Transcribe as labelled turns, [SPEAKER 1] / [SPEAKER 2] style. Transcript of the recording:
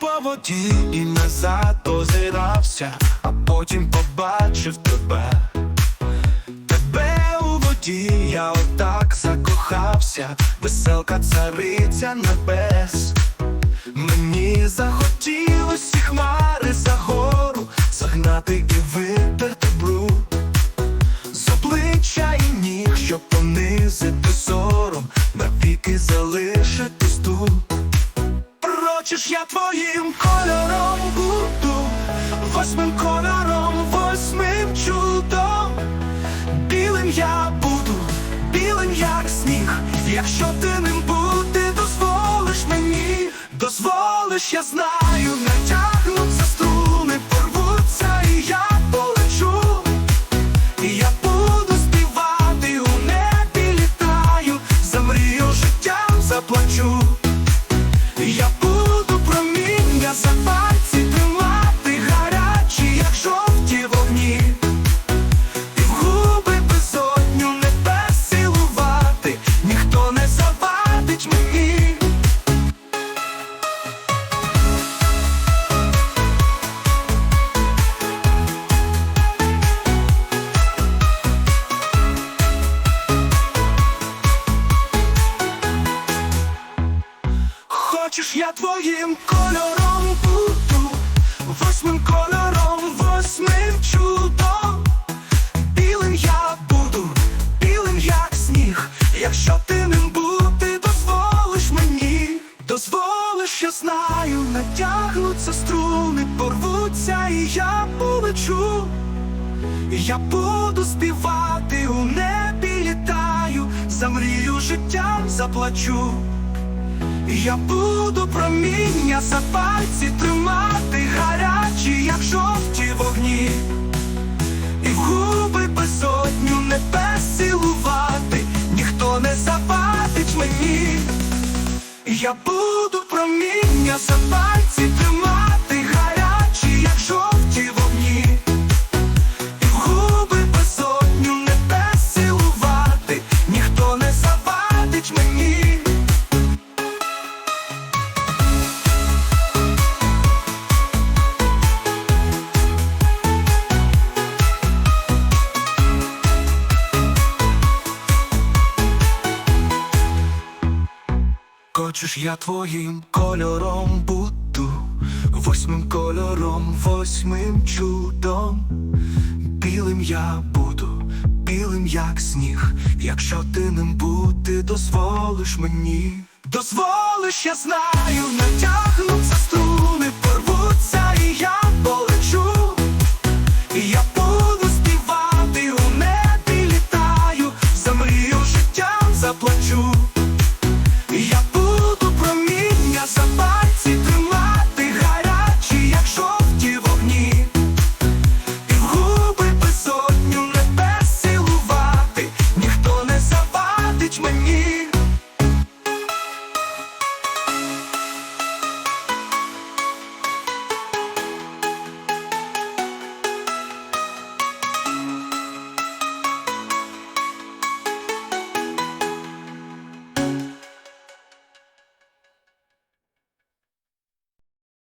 [SPEAKER 1] по воді і назад озирався, а потім побачив тебе. Тебе у воді я отак закохався, веселка цариця небес. Мені захотілось ці хмари за гору загнати і витерти бруд з обличчя і ніг, щоб понизити я твоїм кольором буду, восьмим кольором, восьмим чудом. Білим я буду, білим як сніг. Якщо ти ним бути, дозволиш мені, дозволиш, я знаю, Хочеш, я твоїм кольором буду, восьмим кольором, восьмим чудом. Білим я буду, білим як сніг. Якщо ти ним бути, дозволиш мені, дозволиш, я знаю, натягнуться струни, порвуться, і я полечу. Я буду співати у небі літаю, за мрію життям заплачу. Я буду проміння за пальці тримати гарячі, як жовті вогні, і в губи безотню небес цілувати, ніхто не завадить мені. Я буду проміння за пальці Хочеш, я твоїм кольором буду, восьмим кольором, восьмим чудом. Білим я буду, білим як сніг. Якщо ти ним бути, дозволиш мені. Дозволиш, я знаю, натягнуться струни.